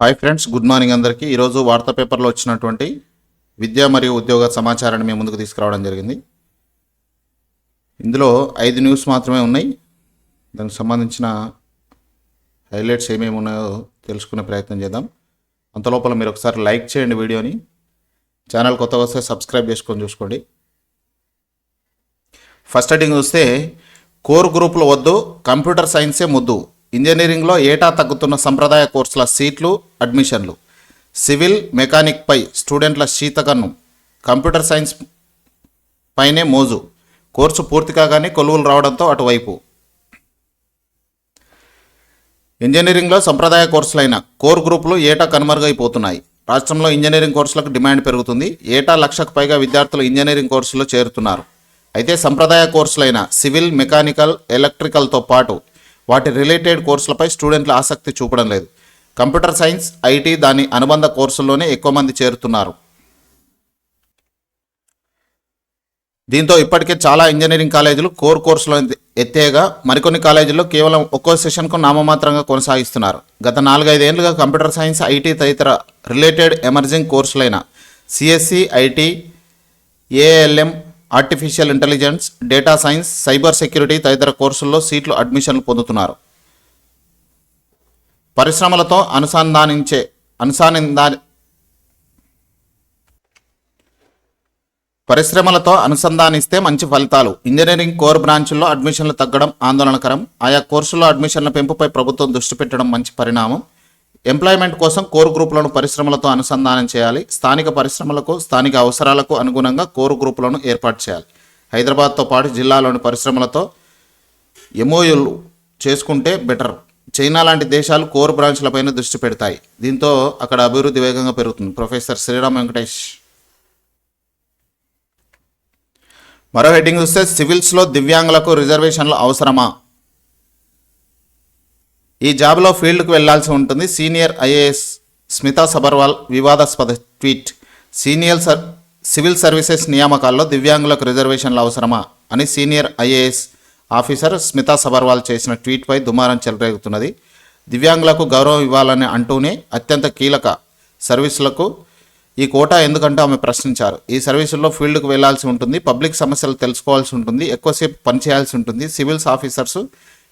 Hi friends good morning అందరికీ. ఈరోజు వార్తా పేపర్లో వచ్చినటువంటి విద్య మరియు ఉద్యోగ సమాచారాన్ని మేము ముందుకు తీసుకురావడం జరిగింది. ఇందులో ఐదు న్యూస్ మాత్రమే ఉన్నాయి. దానికి సంబంధించిన హైలైట్స్ ఏమేమి ఉన్నాయో తెలుసుకునే ప్రయత్నం చేద్దాం. అంతలోపల మీరు ఒకసారి లైక్ చేయండి వీడియోని. ఛానల్ కొత్తగా వస్తే సబ్స్క్రైబ్ చేసుకొని చూసుకోండి. ఫస్ట్ హెడ్డింగ్ చూస్తే కోర్ గ్రూపులు వద్దు కంప్యూటర్ సైన్సే ముద్దు. ఇంజనీరింగ్లో ఏటా తగ్గుతున్న సంప్రదాయ కోర్సుల సీట్లు అడ్మిషన్లు. సివిల్ మెకానిక్పై స్టూడెంట్ల శీతకన్ను. కంప్యూటర్ సైన్స్ పైనే మోజు. కోర్సు పూర్తి కాగానే కొలువులు రావడంతో అటువైపు. ఇంజనీరింగ్లో సంప్రదాయ కోర్సులైన కోర్ గ్రూపులు ఏటా కనుమరుగైపోతున్నాయి. రాష్ట్రంలో ఇంజనీరింగ్ కోర్సులకు డిమాండ్ పెరుగుతుంది. ఏటా లక్షకు పైగా విద్యార్థులు ఇంజనీరింగ్ కోర్సులో చేరుతున్నారు. అయితే సంప్రదాయ కోర్సులైన సివిల్ మెకానికల్ ఎలక్ట్రికల్తో పాటు వాటి రిలేటెడ్ కోర్సులపై స్టూడెంట్లు ఆసక్తి చూపడం లేదు. కంప్యూటర్ సైన్స్ ఐటీ దాని అనుబంధ కోర్సుల్లోనే ఎక్కువ మంది చేరుతున్నారు. దీంతో ఇప్పటికే చాలా ఇంజనీరింగ్ కాలేజీలు కోర్ కోర్సులో ఎత్తేగా మరికొన్ని కాలేజీల్లో కేవలం ఒక్కో సెషన్కు నామమాత్రంగా కొనసాగిస్తున్నారు. గత నాలుగైదేళ్ళుగా కంప్యూటర్ సైన్స్ ఐటీ తదితర related emerging కోర్సులైన CSC IT ALM artificial intelligence data science cyber security తదితర కోర్సుల్లో సీట్లు అడ్మిషన్లు పొందుతున్నారు. పరిశ్రమలతో అనుసంధానించే అనుసంధా పరిశ్రమలతో అనుసంధానిస్తే మంచి ఫలితాలు. ఇంజనీరింగ్ కోర్ బ్రాంచుల్లో అడ్మిషన్లు తగ్గడం ఆందోళనకరం. ఆయా కోర్సుల్లో అడ్మిషన్ల పెంపుపై ప్రభుత్వం దృష్టి పెట్టడం మంచి పరిణామం. ఎంప్లాయ్మెంట్ కోసం కోర్ గ్రూపులను పరిశ్రమలతో అనుసంధానం చేయాలి. స్థానిక పరిశ్రమలకు స్థానిక అవసరాలకు అనుగుణంగా కోర్ గ్రూపులను ఏర్పాటు చేయాలి. హైదరాబాద్తో పాటు జిల్లాలోని పరిశ్రమలతో ఎంఓయూలు చేసుకుంటే బెటర్. చైనా లాంటి దేశాలు కోర్ బ్రాంచ్లపైన దృష్టి పెడతాయి. దీంతో అక్కడ అభివృద్ధి వేగంగా పెరుగుతుంది. ప్రొఫెసర్ శ్రీరామ్ వెంకటేష్. మరో హెడ్డింగ్ చూస్తే సివిల్స్లో దివ్యాంగులకు రిజర్వేషన్లు అవసరమా? ఈ జాబ్లో ఫీల్డ్కు వెళ్ళాల్సి ఉంటుంది. సీనియర్ ఐఏఎస్ స్మితా సబర్వాల్ వివాదాస్పద tweet. Senior sir civil services నియామకాల్లో దివ్యాంగులకు రిజర్వేషన్లు అవసరమా అని senior IAS officer Smita Sabharwal చేసిన ట్వీట్పై దుమారం చెలరేగుతున్నది. దివ్యాంగులకు గౌరవం ఇవ్వాలని అంటూనే అత్యంత కీలక సర్వీసులకు ఈ కోటా ఎందుకంటే ఆమె ప్రశ్నించారు. ఈ సర్వీసుల్లో ఫీల్డ్కు వెళ్ళాల్సి ఉంటుంది. పబ్లిక్ సమస్యలు తెలుసుకోవాల్సి ఉంటుంది. ఎక్కువసేపు పనిచేయాల్సి ఉంటుంది. సివిల్స్ ఆఫీసర్స్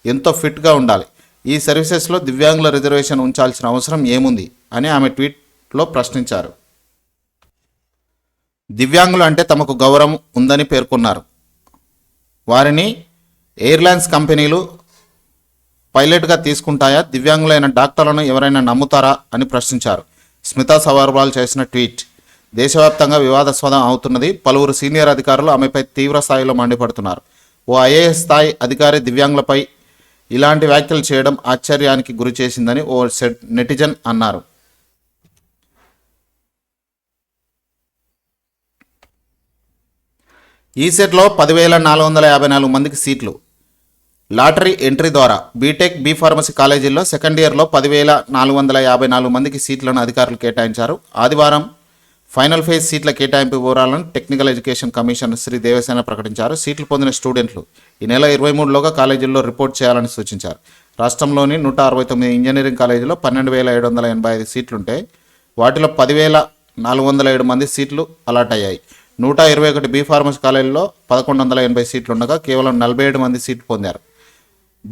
ఎంతో ఫిట్గా ఉండాలి. ఈ సర్వీసెస్లో దివ్యాంగుల రిజర్వేషన్ ఉంచాల్సిన అవసరం ఏముంది అని ఆమె ట్వీట్లో ప్రశ్నించారు. దివ్యాంగులు అంటే తమకు గౌరవం ఉందని పేర్కొన్నారు. వారిని ఎయిర్లైన్స్ కంపెనీలు పైలట్గా తీసుకుంటాయా? దివ్యాంగులైన డాక్టర్లను ఎవరైనా నమ్ముతారా? అని ప్రశ్నించారు. స్మితా సవర్వాల్ చేసిన ట్వీట్ దేశవ్యాప్తంగా వివాదాస్పదం అవుతున్నది. పలువురు సీనియర్ అధికారులు ఆమెపై తీవ్ర స్థాయిలో మండిపడుతున్నారు. ఓ ఐఏఎస్ స్థాయి అధికారి దివ్యాంగులపై ఇలాంటి వ్యాఖ్యలు చేయడం ఆశ్చర్యానికి గురి చేసిందని ఓ సెట్ నెటిజన్ అన్నారు. ఈ సెట్లో పదివేల నాలుగు వందల యాభై నాలుగు మందికి సీట్లు. లాటరీ ఎంట్రీ ద్వారా బీటెక్ బీ ఫార్మసీ కాలేజీల్లో సెకండ్ ఇయర్లో పదివేల నాలుగు వందల యాభై నాలుగు మందికి సీట్లను అధికారులు కేటాయించారు. ఆదివారం ఫైనల్ ఫేజ్ సీట్ల కేటాయింపు వివరాలను technical education commission Sri Devasena ప్రకటించారు. సీట్లు పొందిన స్టూడెంట్లు ఈ నెల ఇరవై మూడులోగా కాలేజీల్లో రిపోర్ట్ చేయాలని సూచించారు. రాష్ట్రంలోని నూట అరవై తొమ్మిది ఇంజనీరింగ్ కాలేజీలో పన్నెండు వేల ఏడు వందల ఎనభై ఐదు సీట్లుంటే వాటిలో పదివేల నాలుగు వందల ఏడు మంది సీట్లు అలాట్ అయ్యాయి. నూట ఇరవై ఒకటి బీ ఫార్మసీ కాలేజీలో పదకొండు వందల ఎనభై సీట్లు ఉండగా కేవలం నలభై ఏడు మంది సీట్లు పొందారు.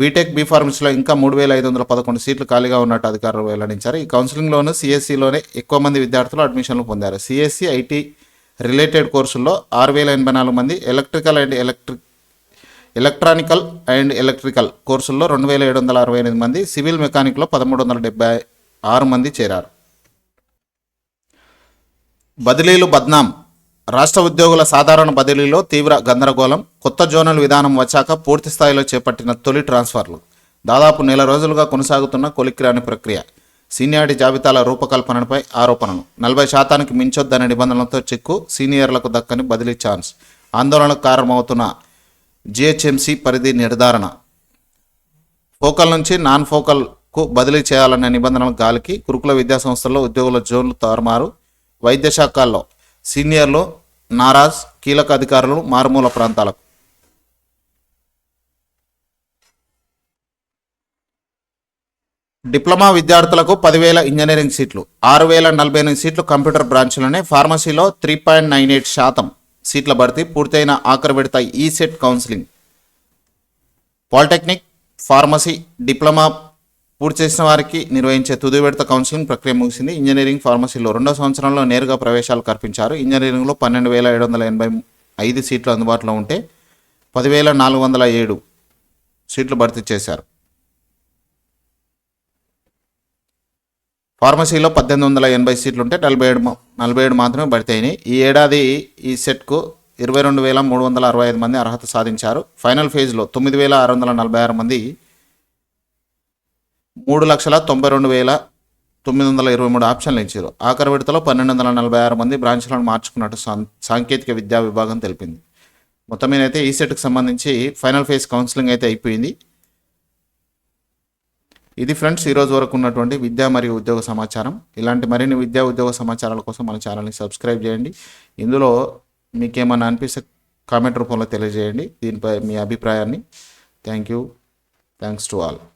బీటెక్ బీ ఫార్మసీలో ఇంకా మూడు వేల ఐదు వందల పదకొండు సీట్లు ఖాళీగా ఉన్నట్టు అధికారులు వెల్లడించారు. ఈ కౌన్సిలింగ్లోనూ సిఎస్సిలోనే ఎక్కువ మంది విద్యార్థులు అడ్మిషన్లు పొందారు. సిఎస్సి ఐటీ రిలేటెడ్ కోర్సుల్లో ఆరు వేల ఎనభై నాలుగు మంది electrical and electric electronical and electrical కోర్సుల్లో రెండు వేల ఏడు వందల అరవై ఎనిమిది మంది సివిల్ మెకానిక్లో పదమూడు వందల డెబ్బై ఆరు మంది చేరారు. బదిలీలు బద్నాం. రాష్ట్ర ఉద్యోగుల సాధారణ బదిలీలో తీవ్ర గందరగోళం. కొత్త జోనల్ విధానం వచ్చాక పూర్తి స్థాయిలో చేపట్టిన తొలి ట్రాన్స్ఫర్లు. దాదాపు నెల రోజులుగా కొనసాగుతున్న కొలిక్కిరాని ప్రక్రియ. సీనియారిటీ జాబితాల రూపకల్పనపై ఆరోపణలు. నలభై శాతానికి మించొద్దనే నిబంధనలతో చిక్కు సీనియర్లకు దక్కని బదిలీ ఛాన్స్. ఆందోళనకు కారణమవుతున్న జిహెచ్ఎంసీ పరిధి నిర్ధారణ. ఫోకల్ నుంచి నాన్ ఫోకల్కు బదిలీ చేయాలనే నిబంధనల గాలికి గురుకుల విద్యా సంస్థల్లో ఉద్యోగుల జోన్లు తారుమారు. వైద్య శాఖల్లో సీనియర్లు నారాజ్ కీలక అధికారులు మారుమూల ప్రాంతాలకు. డిప్లొమా విద్యార్థులకు పదివేల ఇంజనీరింగ్ సీట్లు ఆరు వేల నలభై ఎనిమిది సీట్లు కంప్యూటర్ బ్రాంచ్లోనే ఫార్మసీలో త్రీ పాయింట్ నైన్ ఎయిట్ శాతం. సీట్ల భర్తీ పూర్తయిన ఆఖరి విడత ECET counselling. Polytechnic pharmacy diploma పూర్తి చేసిన వారికి నిర్వహించే తుది విడత కౌన్సిలింగ్ ప్రక్రియ ముగిసింది. ఇంజనీరింగ్ ఫార్మసీలో రెండో సంవత్సరంలో నేరుగా ప్రవేశాలు కల్పించారు. ఇంజనీరింగ్లో పన్నెండు వేల ఏడు వందల ఎనభై ఐదు సీట్లు అందుబాటులో ఉంటే పదివేల నాలుగు వందల ఏడు సీట్లు భర్తీ చేశారు. ఫార్మసీలో పద్దెనిమిది వందల ఎనభై సీట్లు ఉంటే నలభై ఏడు నలభై ఏడు మాత్రమే భర్తీ అయినాయి ఈ ఏడాది ఈ సెట్కు ఇరవై రెండు వేల మూడు వందల అరవై ఐదు మంది అర్హత సాధించారు. ఫైనల్ ఫేజ్లో తొమ్మిది వేల ఆరు వందల నలభై ఆరు మంది మూడు లక్షల తొంభై రెండు వేల తొమ్మిది వందల ఇరవై మూడు ఆప్షన్లు ఇచ్చారు ఆఖరి విడతలో పన్నెండు వందల నలభై ఆరు మంది బ్రాంచ్లను మార్చుకున్నట్టు సాం- సాంకేతిక విద్యా విభాగం తెలిపింది. మొత్తం మీద అయితే ఈ సెట్కి సంబంధించి ఫైనల్ ఫేజ్ కౌన్సిలింగ్ అయితే అయిపోయింది. ఇది ఫ్రెండ్స్ ఈరోజు వరకు ఉన్నటువంటి విద్యా మరియు ఉద్యోగ సమాచారం. ఇలాంటి మరిన్ని విద్యా ఉద్యోగ సమాచారాల కోసం మన ఛానల్ని సబ్స్క్రైబ్ చేయండి. ఇందులో మీకేమన్నా అనిపిస్తే కామెంట్ రూపంలో తెలియజేయండి. దీనిపై మీ అభిప్రాయాన్ని. Thank you. Thanks to all.